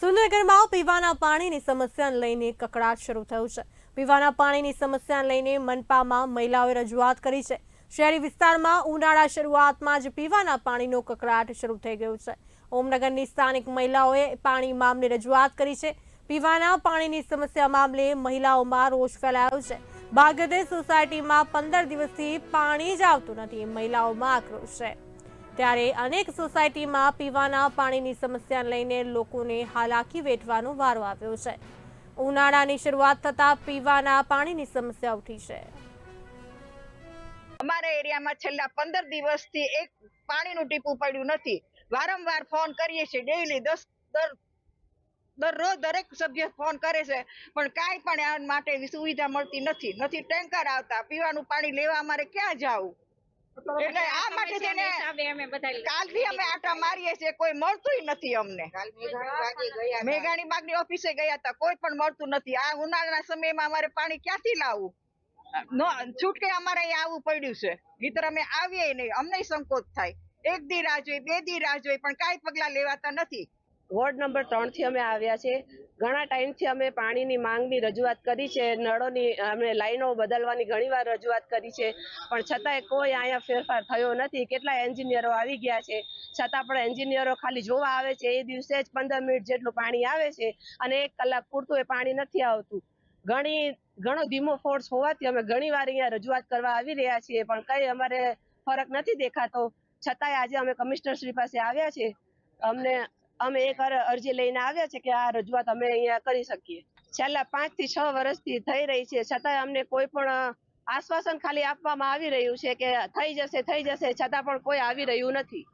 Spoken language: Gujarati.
સુરેન્દ્રનગરમાં પીવાના પાણીની સમસ્યાને લઈને કકડાટ શરૂ થયો છે. પીવાના પાણીની સમસ્યાને લઈને મનપામાં મહિલાઓએ રજૂઆત કરી છે. શહેરી વિસ્તારમાં ઉનાળા શરૂઆતમાં જ પીવાના પાણીનો કકડાટ શરૂ થઈ ગયો છે. ઓમનગરની સ્થાનિક મહિલાઓએ પાણી મામલે રજૂઆત કરી છે. પીવાના પાણીની સમસ્યા મામલે મહિલાઓમાં રોષ ફેલાયો છે. બાગદે સોસાયટીમાં પંદર દિવસથી પાણી જ આવતું નથી. મહિલાઓમાં આક્રોશ છે. ત્યારે અનેક સોસાયટીમાં પીવાના પાણીની સમસ્યા લઈને લોકોને હાલાકી વેઠવાનો વારો આવ્યો છે. ઉનાળાની શરૂઆત થતાં પીવાના પાણીની સમસ્યા ઉઠી છે. અમારા એરિયામાં છેલ્લા પંદર દિવસથી એક પાણીનું ટીપું પડ્યું નથી. વારંવાર ફોન કરીએ છીએ, ડેઈલી દસ, દર, દરરોજ દરેક સભ્ય ફોન કરે છે, પણ કાંઈ પણ આ માટે સુવિધા મળતી નથી. નથી ટેન્કર આવતા, પીવાનું પાણી લેવા અમારે ક્યાં જવું? એટલે આ માટે થઈને કાલથી અમે આટા મારીએ છીએ કોઈ મળતું નથી અમને. મેઘાણી બાગની ઓફિસે ગયા હતા કોઈ પણ મળતું નથી. આ ઉનાળાના સમયમાં અમારે પાણી ક્યાંથી લાવવું? નો છૂટકે અમારે અહીંયા આવવું પડ્યું છે. નહીંતર અમે આવીએ નહીં. અમને સંકોચ થાય. એક દી રાહ જોઈ બે દી રાહ જોઈ પણ કાંઈ પગલાં લેવાતા નથી. વોર્ડ નંબર ત્રણથી અમે આવ્યા છે. ઘણા ટાઈમથી અમે પાણીની માંગની રજૂઆત કરી છે, નળોની, અમે લાઈનો બદલવાની ઘણીવાર રજૂઆત કરી છે. પણ છતાંય કોઈ અહીંયા ફેરફાર થયો નથી. કેટલા એન્જિનિયરો આવી ગયા છે. છતાં પણ એન્જિનિયરો ખાલી જોવા આવે છે. એ દિવસે જ પંદર મિનિટ જેટલું પાણી આવે છે અને એક કલાક પૂરતું એ પાણી નથી આવતું. ઘણી, ઘણો ધીમો ફોર્સ હોવાથી અમે ઘણી વાર અહીંયા રજૂઆત કરવા આવી રહ્યા છીએ. પણ કંઈ અમારે ફરક નથી દેખાતો. છતાંય આજે અમે કમિશનર શ્રી પાસે આવ્યા છે. અમને અમે એક અર- અરજી લઈને આવ્યા છે કે આ રજૂઆત અમે અહીંયા કરી શકીએ. છેલ્લા પાંચથી છ વર્ષથી થઈ રહી છે. છતાં અમને કોઈ પણ આશ્વાસન ખાલી આપવામાં આવી રહ્યું છે કે થઈ જશે થઈ જશે છતાં પણ કોઈ આવી રહ્યું નથી.